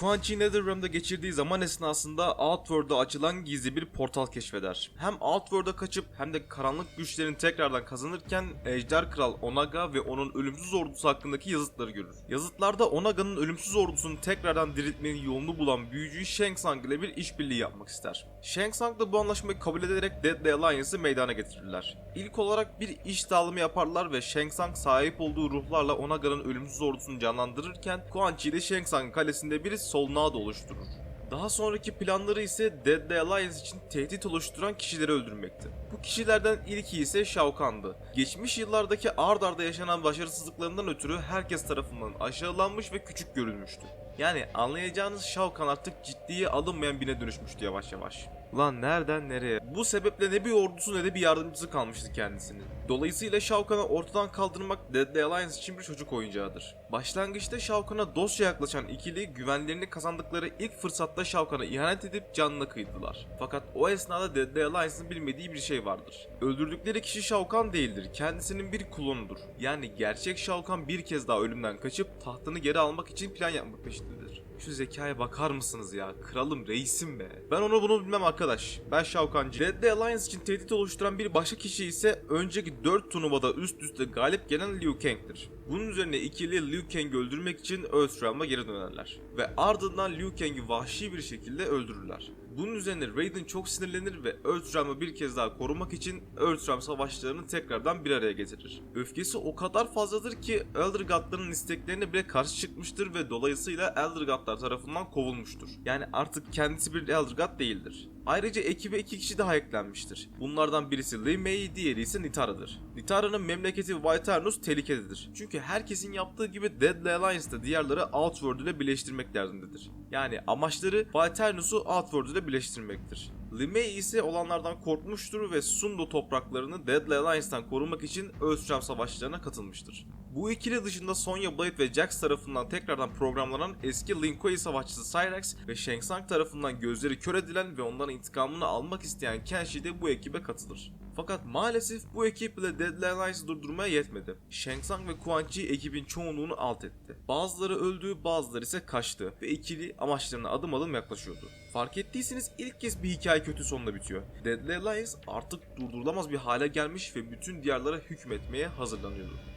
Quan Netherrealm'da geçirdiği zaman esnasında Outworld'a açılan gizli bir portal keşfeder. Hem Outworld'a kaçıp hem de karanlık güçlerini tekrardan kazanırken Ejder Kral Onaga ve onun ölümsüz ordusu hakkındaki yazıtları görür. Yazıtlarda Onaga'nın ölümsüz ordusunu tekrardan diriltmenin yolunu bulan büyücü Shang Tsung ile bir işbirliği yapmak ister. Shang Tsung da bu anlaşmayı kabul ederek Deadly Alliance'ı meydana getirirler. İlk olarak bir iş dağılımı yaparlar ve Shang Tsung sahip olduğu ruhlarla Onaga'nın ölümsüz ordusunu canlandırırken Quan Chi ile Shang Tsung kalesinde bir Solnado oluşturur. Daha sonraki planları ise Deadly Alliance için tehdit oluşturan kişileri öldürmekti. Bu kişilerden ilki ise Shao Kahn'dı. Geçmiş yıllardaki ard arda yaşanan başarısızlıklarından ötürü herkes tarafından aşağılanmış ve küçük görülmüştü. Yani anlayacağınız Shao Kahn artık ciddiye alınmayan birine dönüşmüştü yavaş yavaş. Ulan nereden nereye? Bu sebeple ne bir ordusu ne de bir yardımcısı kalmıştı kendisinin. Dolayısıyla Shao Kahn'ı ortadan kaldırmak Deadly Alliance için bir çocuk oyuncağıdır. Başlangıçta Shao Kahn'a dostça yaklaşan ikili güvenlerini kazandıkları ilk fırsatta Shao Kahn'a ihanet edip canına kıydılar. Fakat o esnada Deadly Alliance'ın bilmediği bir şey vardır. Öldürdükleri kişi Shao Kahn değildir, kendisinin bir klonudur. Yani gerçek Shao Kahn bir kez daha ölümden kaçıp tahtını geri almak için plan yapmak peşindedir. Şu zekaya bakar mısınız ya? Kralım, reisim be. Ben onu bunu bilmem arkadaş. Ben Shao Kahn'cı. Deadly Alliance için tehdit oluşturan bir başka kişi ise önceki 4 turnuvada üst üste galip gelen Liu Kang'tir. Bunun üzerine ikili Liu Kang'i öldürmek için Earthrealm'a geri dönerler. Ve ardından Liu Kang'i vahşi bir şekilde öldürürler. Bunun üzerine Raiden çok sinirlenir ve Earthrealm'ı bir kez daha korumak için Earthrealm savaşçılarını tekrardan bir araya getirir. Öfkesi o kadar fazladır ki Elder God'ların isteklerine bile karşı çıkmıştır ve dolayısıyla Elder God'lar tarafından kovulmuştur. Yani artık kendisi bir Elder God değildir. Ayrıca ekibe iki kişi daha eklenmiştir. Bunlardan birisi Li Mei, diğeri ise Nitara'dır. Nitara'nın memleketi Whiternus tehlikededir. Çünkü herkesin yaptığı gibi Deadly Alliance'da diğerleri Outworld ile birleştirmek derdindedir. Yani amaçları Whiternus'u Outworld ile birleştirmektir. Li Mei ise olanlardan korkmuştur ve Sundo topraklarını Deadly Alliance'dan korumak için Earthrealm savaşlarına katılmıştır. Bu ikili dışında Sonya Blade ve Jax tarafından tekrardan programlanan eski Lin Kuei savaşçısı Cyrax ve Shang Tsung tarafından gözleri kör edilen ve onların intikamını almak isteyen Kenshi de bu ekibe katılır. Fakat maalesef bu ekiple Deadly Alliance'ı durdurmaya yetmedi. Shang Tsung ve Quan Chi ekibin çoğunluğunu alt etti. Bazıları öldü, bazıları ise kaçtı ve ikili amaçlarına adım adım yaklaşıyordu. Fark ettiyseniz ilk kez bir hikaye kötü sonla bitiyor. Deadly Alliance artık durdurulamaz bir hale gelmiş ve bütün diyarlara hükmetmeye hazırlanıyordu.